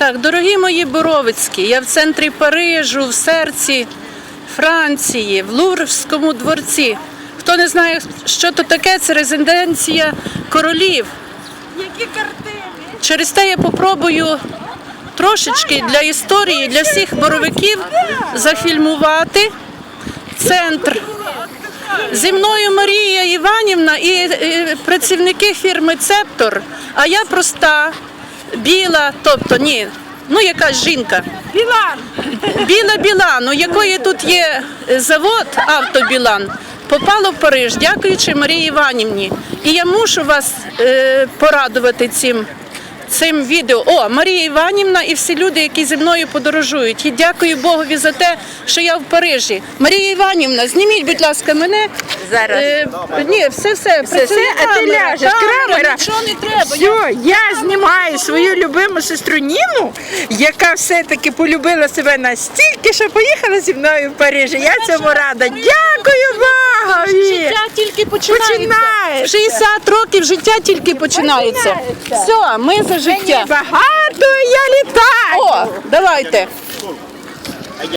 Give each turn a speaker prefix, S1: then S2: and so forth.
S1: Так, дорогі мої Боровицькі, я в центрі Парижу, в серці Франції, в Лурвському дворці. Хто не знає, що то таке, це резиденція королів.
S2: Які картини?
S1: Через те я попробую трошечки для історії, для всіх боровиків зафільмувати центр. Зі мною Марія Іванівна і працівники фірми Цептор, а я проста, біла, тобто ні, ну якась жінка.
S2: Білан!
S1: Біла Білан, у якої тут є е, завод автобілан, попало в Париж, дякуючи Марії Іванівні. І я мушу вас е, порадувати цим. Цим відео о Марія Іванівна і всі люди, які зі мною подорожують. І дякую Богові за те, що я в Парижі. Марія Іванівна, зніміть, будь ласка, мене
S2: Зараз.
S1: Е, ні, все, все,
S2: Все, все, а ти ляжеш, камера.
S1: Нічого не треба.
S2: Все, я знімаю свою любиму сестру Ніну, яка все-таки полюбила себе настільки, що поїхала зі мною в Париж. Я цьому рада. Дякую Богові!
S1: Життя тільки починається.
S2: Починається.
S1: 60 років життя тільки починається.
S2: Починається.
S1: Все, ми за життя.
S2: Багато я літаю.
S1: О, давайте.